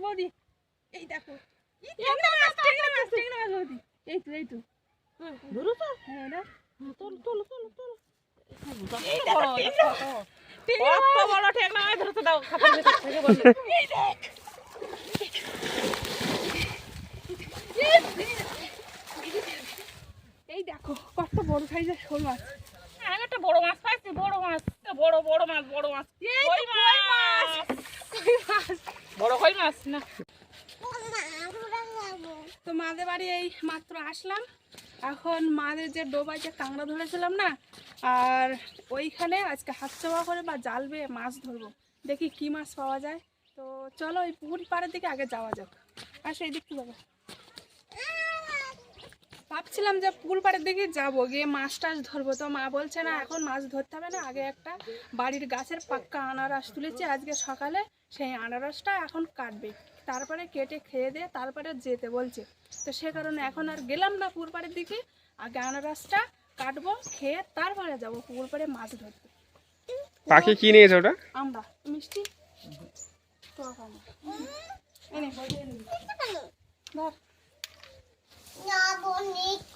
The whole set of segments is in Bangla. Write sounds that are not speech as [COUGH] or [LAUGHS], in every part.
আছে বৌদি। এই দেখো। এই তো তো। ধরো তো। হ্যাঁ না তোল তোল তোল তোল। এই দেখো কত বড় সাইজের শোল মাছ। একটা বড় মাছ পাইছি বড় মাছ বড় বড় মাছ বড় মাছ। কই মাছ? বড় কই মাছ? না। তো মাদের বাড়ি এই মাত্র আসলাম। এখন মাদের যে ডোবায় যে কাঁকড়া ধরেছিলাম না আর ওইখানে আজকে হাত চাপা করে বা জাল বেয়ে মাছ ধরবো। দেখি কি মাছ পাওয়া যায়। তো চলো ওই পুকুর পাড়ের দিকে আগে যাওয়া যাক। আর সেই দিকটা যাব ভাবছিলাম যে পুকুর পাড়ের দিকে যাব গিয়ে মাছ টাছ ধরবো। তো মা বলছে না এখন মাছ ধরতে হবে না আগে একটা বাড়ির গাছের পাক্কা আনারস তুলেছি আজকে সকালে সেই আনারসটা এখন কাটবে। তারপরে কেটে খেয়ে দিয়ে তারপরে যেতে বলছে। তো সে কারণে এখন আর গেলাম না পুকুর পাড়ের দিকে আগে আনারসটা কাটবো খেয়ে তারপরে যাব পুকুর পাড়ে মাছ ধরতে। পাখি কি নিয়েছে ওটা? আমরা মিষ্টি? খাব। এই নে,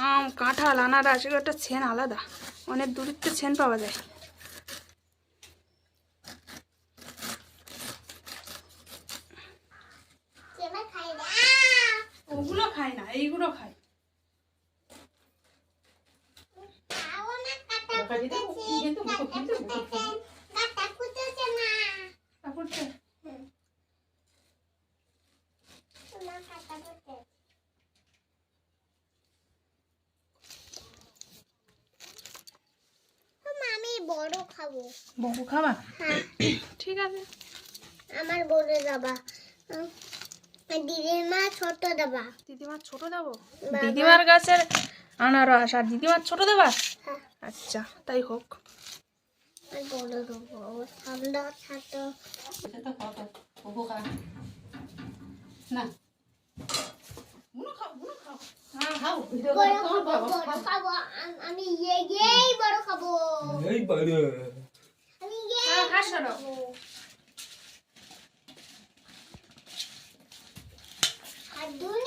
আম কাঁঠাল আনারস এগুলো একটা ছেন আলাদা। অনেক দূরত্বে ছেন পাওয়া যায়। ওগুলো খায় না এইগুলো খায় তারপর তো- আমি বড় খাব বড় খাবা? হ্যাঁ। ঠিক আছে। আমার বলে দাবা। ছোট দাবা। দিদিমার ছোট দেবো? দিদিমার গাছের আনারস আর দিদিমার ছোট দেবা? হ্যাঁ। আচ্ছা তাই হোক। বড় দেবো ও ঠান্ডা না। খাও খাও। খাও। ভিডিও বড় খাব বড় আম- হ্যাঁ, তুমি?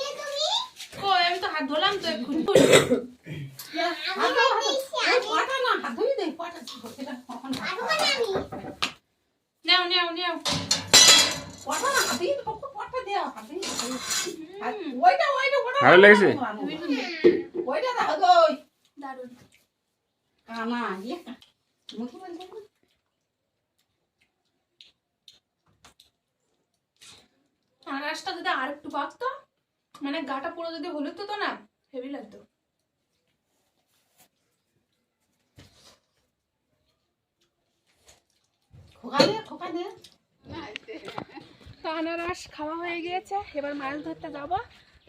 ও আমি তো হাত ধরলাম তো এক্ষুনি। [COUGHS] আমি হাত দিয়েছি আমি পাটা না হাত ধুই দে পাটা এটা কখন পারব না আমি নেও নেও নেও। ভালো লেগেছে? ওইটা দাও গো দারুণ। কানা ইয়ে। মুখে বলতে আনারসটা যদি আর একটু পাকতো মানে গাটা পুরো যদি হলুদ হতো না হেভি লাগতো। খোকা দে খোকা দে তো আনারস খাওয়া হয়ে গিয়েছে এবার মাছ ধরতে যাব।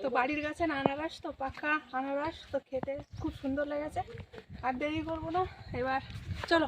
তো বাড়ির গাছে আনারস তো পাকা আনারস তো খেতে খুব সুন্দর লেগেছে। আর দেরি করব না এবার চলো।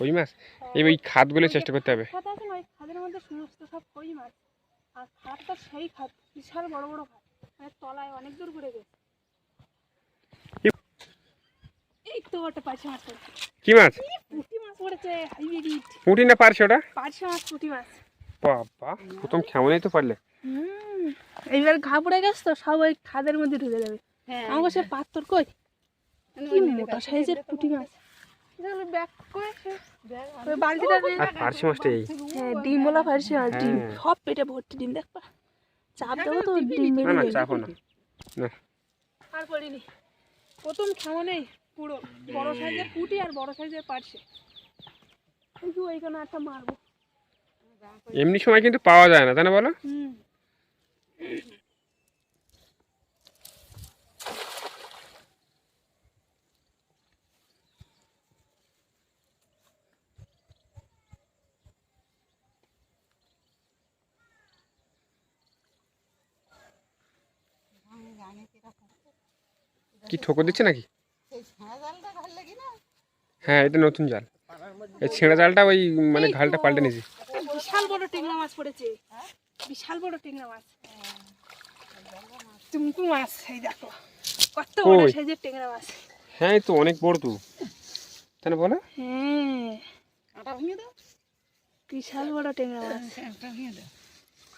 কই মাছ? এই ওই খাতগুলো চেষ্টা করতে হবে। খাত আছে না ওই খাদের মধ্যে সমস্ত সব কই মাছ? আর খাতটা সেই খাত বিশাল বড় বড় খাত মানে তলায় অনেক দূর ঘুরে গেছে। এই তো ওটা পার্শে মাছ পড়েছে কি মাছ? পুঁটি মাছ পড়েছে হাইব্রিড পুঁটি না পারছে ওটা? পার্শে মাছ পুঁটি মাছ। বাবা প্রথম কেমনই তো পারলে। হুম এইবার ঘা পড়ে গেছে তো সব ওই খাদের মধ্যে ঢুকে যাবে। হ্যাঁ আমাকে সে পাত্তর কই? কি মোটা সাইজের পুঁটি মাছ? ডিমওয়ালা পারছি আর ডিম হ্যাঁ। সব পেটে ভর্তি ডিম দেখবা চাপ দেবো তো ডিম না না আর করিনি। প্রথম খাওয়ানেই পুরো। বড় সাইজের পুটি আর বড় সাইজের পারছে কিন্তু ওইখানে একটা মারবো। এমনি সময় কিন্তু পাওয়া যায় না তাই না বলো? হুম। কি ঠোকর দিচ্ছে নাকি? হ্যাঁ এটা নতুন জাল। এই ছেঁড়া জালটা ওই মানে ঘালটা পাল্টে নিয়েছি। বিশাল বড় টেংরা মাছ পড়েছে। বিশাল বড় টেংরা মাছ। চুমকু মাছ এই দেখো। কত বড়? সাইজের টেংরা মাছ। হ্যাঁ এই তো অনেক বড় তো। না বলো। হ্যাঁ। কাঁটা ভেঙে দাও। বিশাল বড় টেংরা মাছ। ভেঙে দাও।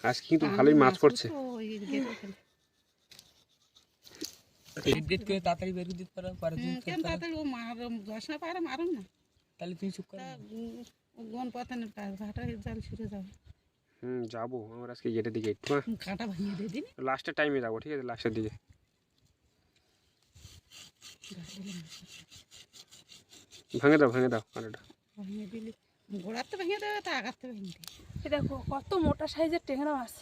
আজ কিন্তু ভালোই মাছ পড়ছে। ও, ওই গেটে ফেলে। ডেট করে তাড়াতাড়ি বের করে দিতে পারো পরে হুম, কেন তাড়াতাড়ি ও মার দশ না পারে মারুন না তাহলে তুমি চুপ করো তা উম, গন পাতানের কাজ ঘাটা জাল ছুটে যাবে হুম যাব আমার আজকে গেটের দিকে একটু হ্যাঁ হুম, কাঁটা ভেঙে দিয়ে দিন লাস্টের টাইমে যাব ঠিক আছে লাস্টের দিকে ভেঙে দাও ভেঙে দাও কাঁটাটা ভেঙে দিলে গোড়াতে ভেঙে দেবে তা আগাতে ভেঙে দিবে এই দেখো কত মোটা সাইজের টেংরা মাছ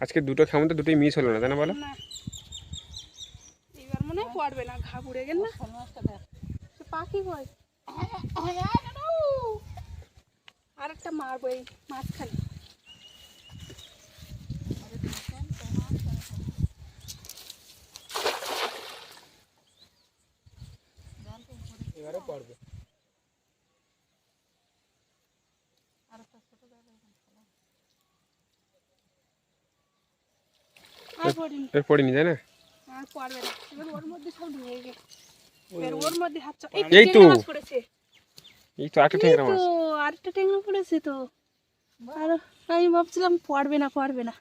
আজকে দুটো খামো তো দুটোই মিস হলো না তাই না বলো না এবার মনে হয় পড়বে না ঘা পুড়ে গেল না? পাখি কয় আর একটা মারবো এই মাঝখানে। এবারে পড়বে। আর পড়িনি তাই না? আর পড়বে না। এবার ওর মধ্যে সব ঢুকে গেছে। এবার ওর মধ্যে হাত এই এই তো। মাছ পড়েছে। এই তো একটা এই ঠেংরা তো আরেকটা টেংরা পড়েছে তো। আর আমি ভাবছিলাম পড়বে না পড়বে না।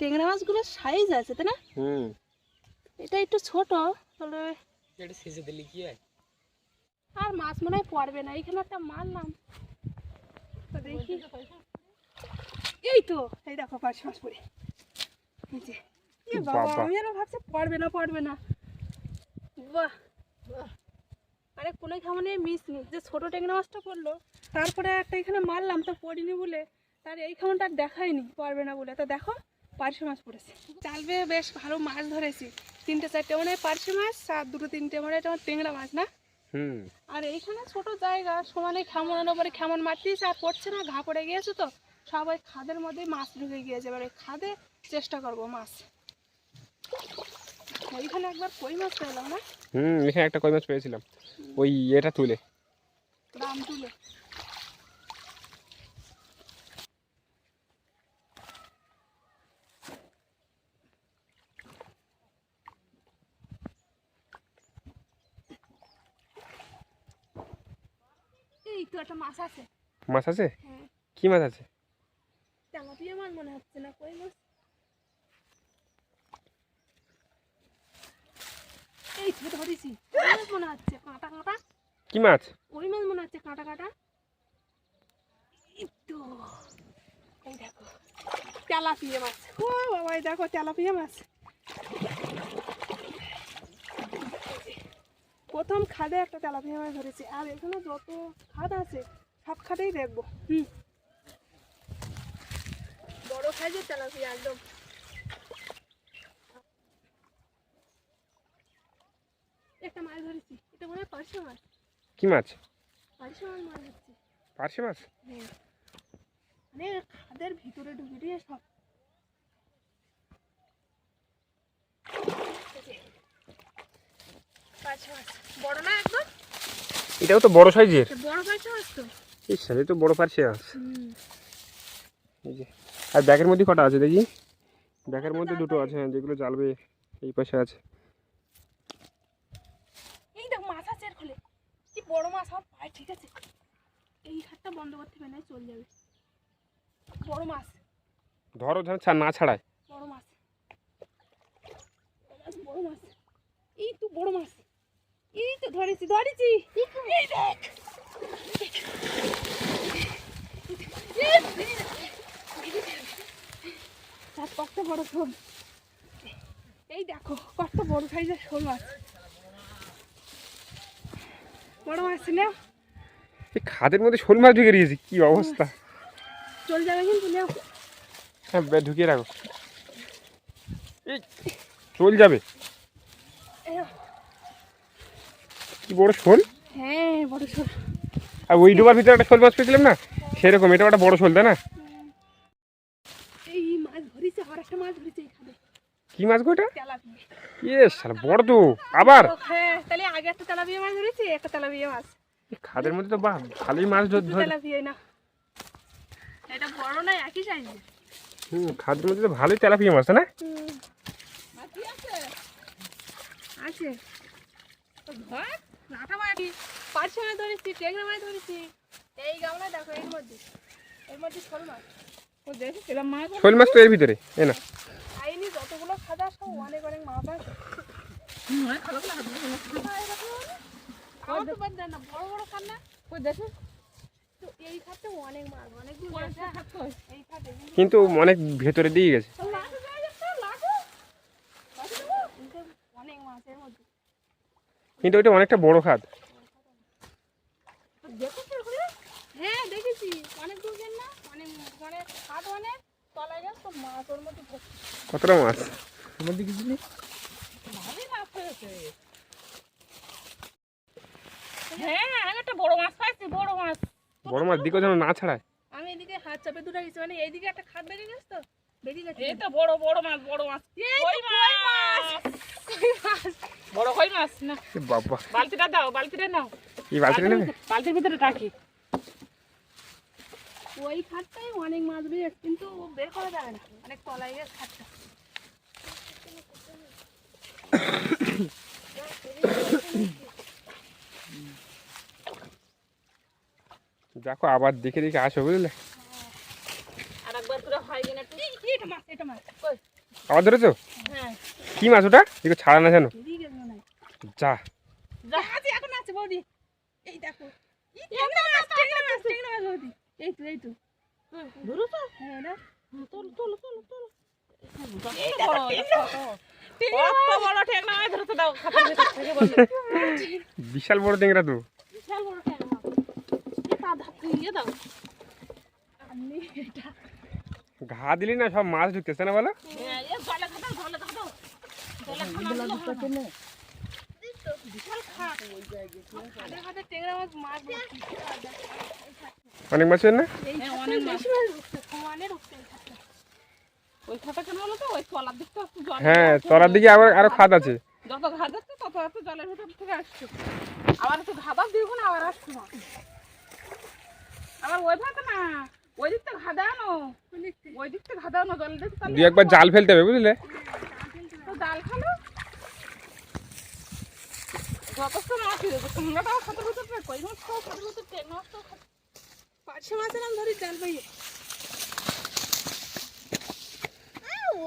টেংরা মাছগুলোর সাইজ আছে তাই না? হুম। এটা একটু ছোট তবে এটা সেজে দিলে কি হয়? আর মাছ মনে হয় পড়বে না। এখানে একটা মারলাম। তো দেখি। এই তো এই দেখো পাঁচ মাছ পড়ে এই বাবা। আমি যেন ভাবছি পড়বে না পড়বে না। বাহ আরে কোনো খামনে মিস নেই। যে ছোটো টেংরা মাছটা পড়ল তারপরে একটা এখানে মারলাম তো পড়িনি বলে তার এই খামনটা দেখায়নি পারবে না বলে। তো দেখো পার্শে মাছ পড়েছে। চাল বেয়ে বেশ ভালো মাছ ধরেছি। তিনটে চারটে মনে হয় পার্শে মাছ আর দুটো তিনটে মনে হয় তোমার টেংরা মাছ না? হুম। আর এইখানে ছোট জায়গা সমানে খেমনের ওপরে খেমন মারতিস আর পড়ছে না ঘা পড়ে গিয়েছে তো। সবাই খাদের মধ্যেই মাছ ঢুকে গিয়েছে এবার ওই খাদে চেষ্টা করব মাছ। এইখানে একবার কই মাছ পেলাম না? হুম এখানে একটা কই মাছ পেয়েছিলাম। ওই এটা তুলে। দাম তুলে। এই তো একটা মাছ আছে। মাছ আছে? হ্যাঁ। কি মাছ আছে? তেলাপিয়া মাছ মনে হচ্ছে না কই মাছ এই তো ধরেছি মাছ মনে হচ্ছে কাঁটা কাঁটা। কি মাছ? ওই মাছ মনে হচ্ছে কাঁটা কাঁটা। তো এই দেখো তেলাপিয়া মাছ। ও বাবা এই দেখো তেলাপিয়া মাছ। প্রথম খাদে একটা তেলাপিয়া মাছ ধরেছি আর এখানে যত খাদ আছে সব খাদেই দেখব। হুম। বড় সাইজের তেলাপিয়া একদম একটা মাছ ধরেছি এটা মনে হয় পার্শে মাছ কি মাছ? পার্শে মাছ? মাছ ধরছি পার্শে মাছ মানে খাদের ভিতরে ঢুকে দিয়ে সব এই মাছ বড় না একদম এটাও তো বড় সাইজের। বড় পার্শে মাছ তো। এই সাইজে তো বড় পার্শে মাছ। এই যে। আর ব্যাগের মধ্যে কটা আছে দেখি? ব্যাগের মধ্যে দুটো আছে। হ্যাঁ যেগুলো জ্বালবে এই পাশে আছে। এই দেখ মাছ আছে এর খোলে। কি বড় মাছ সব পায় ঠিক আছে। এই হাতটা বন্ধ করতে হবে না চলে যাবে। বড় মাছ। ধরো না ছাড়ায়। মাছ। বড় মাছ বড় মাছ। এই তো বড় মাছ। এই তো ধরেছি ধরেছি। এই দেখ। আর কত বড় শোল এই দেখো কত বড় সাইজের শোল মাছ। বড় মাছ না এই খাদের মধ্যে শোল মাছ ঢুকে দিয়েছি কি অবস্থা? চলে যাবে কিন্তু নেও। হ্যাঁ ঢুকিয়ে রাখো। চল যাবে। কি বড় শোল? হ্যাঁ বড় শোল। আর ওই ডোবার ভিতরে একটা শোল মাছ পেয়েছিলাম না? সেরকম এটা একটা বড় শোল তাই না? মাছ কি মাছ গো এটা? তেলাপিয়া। ইয়ে সারা বড় তো আবার? হ্যাঁ তাহলে আগে একটা তেলাপিয়া মাছ ধরেছি একটা তেলাপিয়া মাছ। এই খাদের মধ্যে তো বাহ ভালোই মাছ ধর তেলাপিয়া না এটা বড় না একই সাইজের হুম খাদের মধ্যে তো ভালোই তেলাপিয়া মাছ না? আছে? তো ধর লাঠা মাটি পাঁচশো মাছ ধরেছি টেংরা মাছ ধরেছি। এই গামলা দেখো এর মধ্যে। এর মধ্যে দেখেছিলাম মাছ। শোল মাছ তো এর ভিতরে এ না। খাইনি যতগুলো খাদা সব অনেক অনেক মাছ আছে। আমার তো কতটা মাছ? তোমার দিকে দিলি ভালোই মাছ হয়েছে। হ্যাঁ আমি একটা বড় মাছ পাইছি বড় মাছ। বড় মাছ দিকেও যেন না ছাড়ায়। আমি এদিকে হাত চাপে দুটো গেছি মানে এইদিকে একটা খাট বেরিয়ে গেছে তো বেরিয়ে গেছে। এই তো বড় বড় মাছ বড় মাছ। কই মাছ? কই মাছ? বড় কই মাছ? না। বাবা। বালতিটা দাও বালতিটা নাও। এই বালতিটা নেবে? বালতির ভিতরে রাখি। ওই খাটটাই অনেক মাছ বেরিয়ে কিন্তু ও বের করা যাবে না। অনেক তলায় গেছে খাটটা। দেখো আবার দেখে দেখে আসো বুঝলে? আর একবার করে হয় কিনা একটু এই, এটা মাছ এটা মাছ। কই? আবার ধরেছো? হ্যাঁ। কি মাছ ওটা? দেখো ছাড়া না হয়। যা। এখন আছে বৌদি। এই দেখো। মাছ মাছ ট্যাংরা মাছ বৌদি? এই তো এই ধরো হ্যাঁ না তোল তোল তোল তোল। বিশাল বড় টেংরা তো। বিশাল বড় দাও। ঘা দিলি না সব মাছ ঢুকতেছে না বলো? জলে জলে জলে মাছ মাছ। অনেক মাছের না হ্যাঁ, মাছ। মাছ তলার জল হ্যাঁ দিকে আবার আরও খাদ আছে। যত তত এত জলের ভিতর থেকে আসছে। আবার না আবার আসছে না। আবার ওই ভাত না ওই দিক ওই দিক জলের দিক দু একবার জাল ফেলতে হবে বুঝলে? তো ডাল খালো মাছ হয়ে যাবে তোমরাটাও খাতার ভিতর কই ভিতর মাছের ধরি জাল পাইয়ে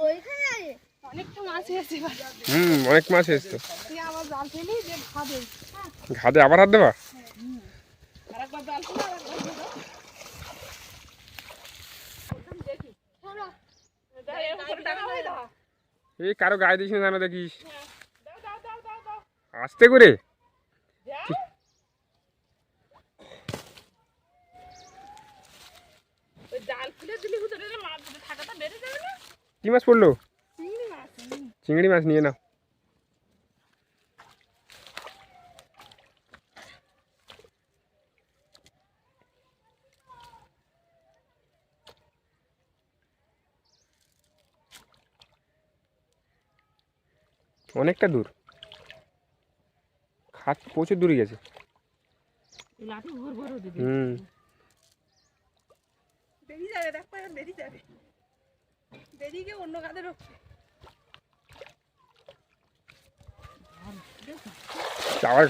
ওইখানে আছে অনেকটা মাছ হয়েছে এবার। হুম অনেক মাছ এসছে। তুই আবার জাল ফেলি যে খাবে ঘাদে আবার হাত দেবা? হয়ে দাও। এই কারও গায়ে দিস না জানো দেখিস। যাবে করে কি মাছ পড়ল? চিংড়ি মাছ। চিংড়ি মাছ নিয়ে নাও। অনেকটা দূর। খাট প্রচুর দূরে গেছে। হুম। বেরিয়ে যাবে দেখ বেরিয়ে যাবে। বেরিয়ে গিয়ে অন্য রক্ষে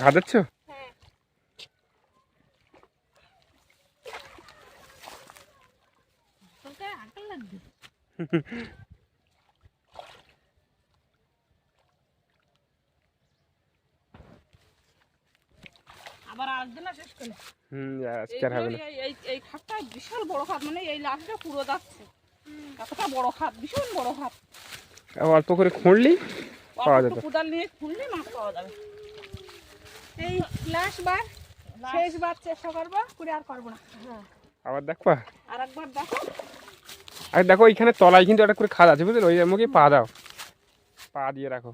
ঘাদাচ্ছ হ্যাঁ। লাগবে [LAUGHS] আবার আরেকদিন শেষ করলে হুম এই আজকে হবে না। এই- এই এই খাতটা বিশাল বড় খাত মানে এই লাশটা পুরো যাচ্ছে। বড় খাত ভীষণ বড় খাত। অল্প করে খুঁড়লি পাওয়া অল্প কোদাল নিয়ে খুললে মাছ পাওয়া যাবে। এই লাস্ট বার শেষবার চেষ্টা করব করে আর করব না। আবার দেখবা? আর একবার দেখো। আর দেখো এইখানে তলায় কিন্তু একটা করে খাদ আছে বুঝলে? ওই মুখে পা দাও। পা দিয়ে রাখো।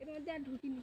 এর মধ্যে আর ঢুকিনি।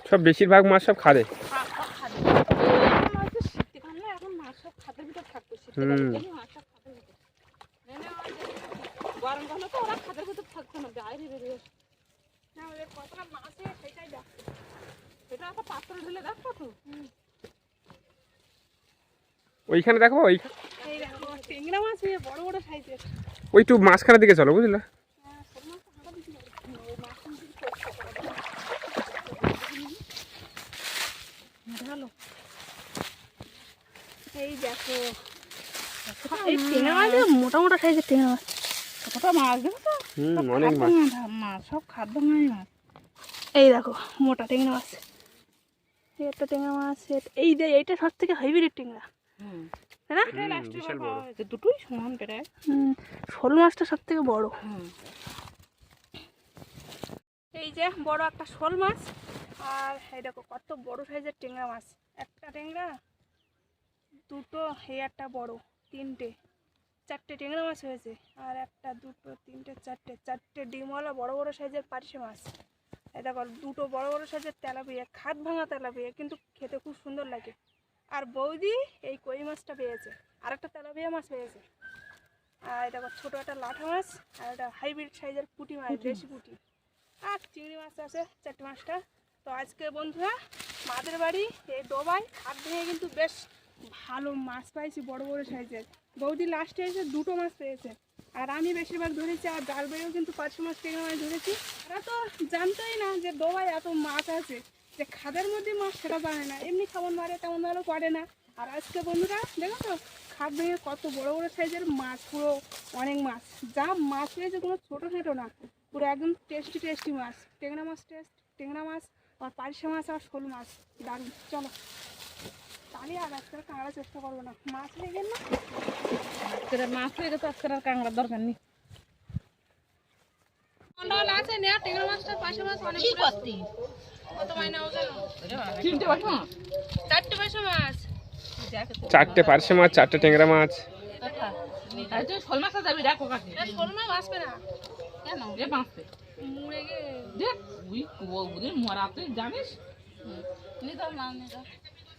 একটা বেশিরভাগ মাছ সব তো ওইখানে দেখো ওই ওই একটু মাঝখানের দিকে চলো বুঝলে হ্যাঁ সব মাছ তো হাঁটা দিতে পারে ওই মাছ কিন্তু ভালো এই দেখো। এই টেংরা মাছ মোটা মোটা সাইজের মাছ কতটা মাছ দেখো তো? অনেক মাছ। খাদ্য মাছ সব খাদ্য মাছ। এই দেখো মোটা মাছ। এই একটা টেংরা মাছ এই যে এইটা সব থেকে হাইব্রিড হয়েছে দুটোই সমান প্রায়। শোল মাছটা সব থেকে বড়। হুম। এই যে বড় একটা শোল মাছ। আর এই দেখো কত বড় সাইজের টেংরা মাছ। একটা টেংরা দুটো এই একটা বড় তিনটে চারটে টেংরা মাছ হয়েছে আর একটা দুটো তিনটে চারটে চারটে ডিমওয়ালা বড় বড় সাইজের পারিশে মাছ। এই দেখো দুটো বড় বড় সাইজের তেলাপিয়া খাত ভাঙা তেলাপিয়া কিন্তু খেতে খুব সুন্দর লাগে। আর বৌদি এই কই মাছটা পেয়েছে আর একটা তেলাপিয়া মাছ পেয়েছে। আর এই দেখো ছোটো একটা লাঠা মাছ আর একটা হাইব্রিড সাইজের পুঁটি মাছ দেশি পুঁটি। আর চিংড়ি মাছ আছে চারটে মাছটা। তো আজকে বন্ধুরা মাদের বাড়ি এই ডোবায় খাট ভেঙে কিন্তু বেশ ভালো মাছ পাইছি, বড় বড় সাইজের। বৌদি লাস্টে এসে দুটো মাছ পেয়েছে। আর আমি বেশিরভাগ ধরেছি, আর জাল বেড়েও কিন্তু পাঁচশো মাছ টেঙা মাছ ধরেছি। তারা তো জানতোই না যে ডোবায় এত মাছ আছে, যে খাদের মধ্যে মাছ সেটা জানে না। এমনি খাবার মারে, তেমন ভালো করে না। আর আজকে বন্ধুরা, দেখো তো, খাদ ভেঙে কত বড় বড় সাইজের মাছ, পুরো অনেক মাছ। যা মাছ পেয়েছে কোনো ছোটো ছোটো না, পুরো একদম টেস্টি টেস্টি মাছ। টেংরা মাছ টেস্ট টেংরা মাছ, আর পারিশা মাছ, আর শোল মাছ। দারুণ, চলো। তাহলে আর আজকে কাঁকড়া চেষ্টা করব না। মাছ হয়ে না আজকে মাছ হয়ে গেছে আজকে আর কাঁকড়ার দরকার নেই। টেংরা মাছ চারটে মাছ। পার্শে মাছ চারটে ট্যাংরা মাছ। আর তুই শোল মাছটা যাবি দেখো শোল মাছ বাঁচবে না। কেন? এ বাঁচতে মুড়ে গিয়ে। দেখ উই ওদের মরা তুই জানিস? নিদাও না নিদাও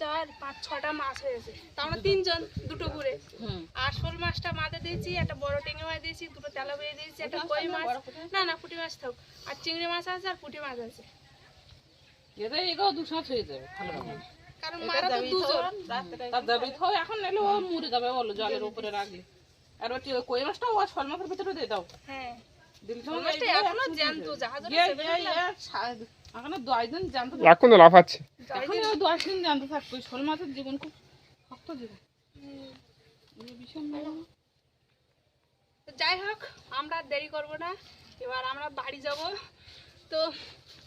চার পাঁচ ছটা মাছ হয়েছে। তার মানে তিনজন দুটো করে। আর শোল মাছটা মাঝে দিয়েছি একটা বড় টেঙে মাছ দিয়েছি দুটো তেলা বেয়ে দিয়েছি একটা কই মাছ? না না পুঁটি মাছ থাক। আর চিংড়ি মাছ আছে আর পুঁটি মাছ আছে। এতে এগো দুশো হয়ে যাবে কারণ মারা তো দুজন। তার যাবি তো এখন এলে ও মরে যাবে বলো জলের উপরে রাখলে আর ওই কই মাছটা ও শোল মাছের ভিতরে দিয়ে দাও। হ্যাঁ। দিলে তো এখনও জ্যান্ত জাহাজ এখনও দশ দিন জানতে এখন তো লাফাচ্ছে। এখন দশ দিন জানতে থাকবে শোল মাছের জীবন খুব শক্ত জীবন। ভীষণ। তো যাই হোক আমরা আর দেরি করব না। এবার আমরা বাড়ি যাব। তো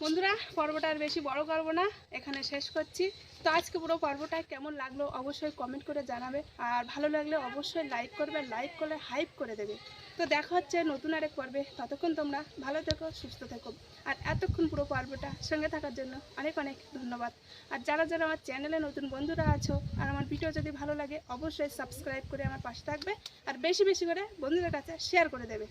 বন্ধুরা পর্বটা আর বেশি বড় করব না। এখানে শেষ করছি। তো আজকে পুরো পর্বটা কেমন লাগল অবশ্যই কমেন্ট করে জানাবে। আর ভালো লাগলে অবশ্যই লাইক করবে লাইক করলে হাইপ করে দেবে। তো দেখা হচ্ছে নতুন আরেক পর্বে। ততক্ষণ তোমরা ভালো থেকো, সুস্থ থেকো। আর এতক্ষণ পুরো পর্বটা সঙ্গে থাকার জন্য অনেক অনেক ধন্যবাদ। আর যারা যারা আমার চ্যানেলে নতুন বন্ধুরা আছো, আর আমার ভিডিও যদি ভালো লাগে, অবশ্যই সাবস্ক্রাইব করে আমার পাশে থাকবে। আর বেশি বেশি করে বন্ধুদের কাছে শেয়ার করে দেবে।